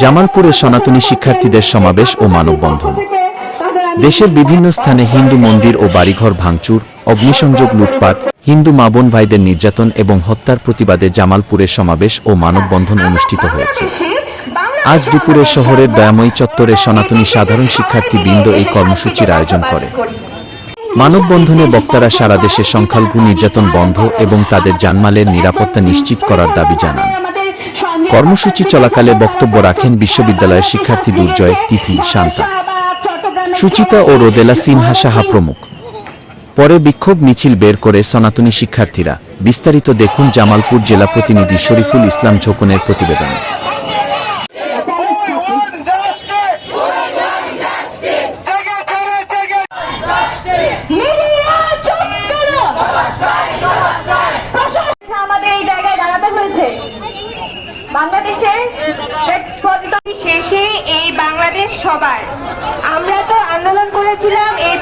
জামালপুরে সনাতনী শিক্ষার্থীদের সমাবেশ ও মানববন্ধন। দেশের বিভিন্ন স্থানে হিন্দু মন্দির ও বাড়িঘর ভাঙচুর, অগ্নিসংযোগ লুটপাট, হিন্দু মা বোন ভাইদের নির্যাতন এবং হত্যার প্রতিবাদে জামালপুরে সমাবেশ ও মানববন্ধন অনুষ্ঠিত হয়েছে। আজ দুপুরে শহরের দয়াময়ী চত্বরে সনাতনী সাধারণ শিক্ষার্থী বৃন্দ এই কর্মসূচির আয়োজন করে। মানববন্ধনে বক্তারা সারা দেশে সংখ্যালঘু নির্যাতন বন্ধ এবং তাদের জানমালের নিরাপত্তা নিশ্চিত করার দাবি জানান। কর্মসূচি চলাকালে বক্তব্য রাখেন বিশ্ববিদ্যালয়ের শিক্ষার্থী দুর্জয় তিথি শান্তা। সুচিতা ও রোদেলা সিনহা সাহা প্রমুখ। পরে বিক্ষোভ মিছিল বের করে সনাতনী শিক্ষার্থীরা। বিস্তারিত দেখুন জামালপুর জেলা প্রতিনিধি শরীফুল ইসলাম ঝোকনের প্রতিবেদনে। বাংলাদেশের শেষে এই বাংলাদেশ সবার। আমরা তো আন্দোলন করেছিলাম এই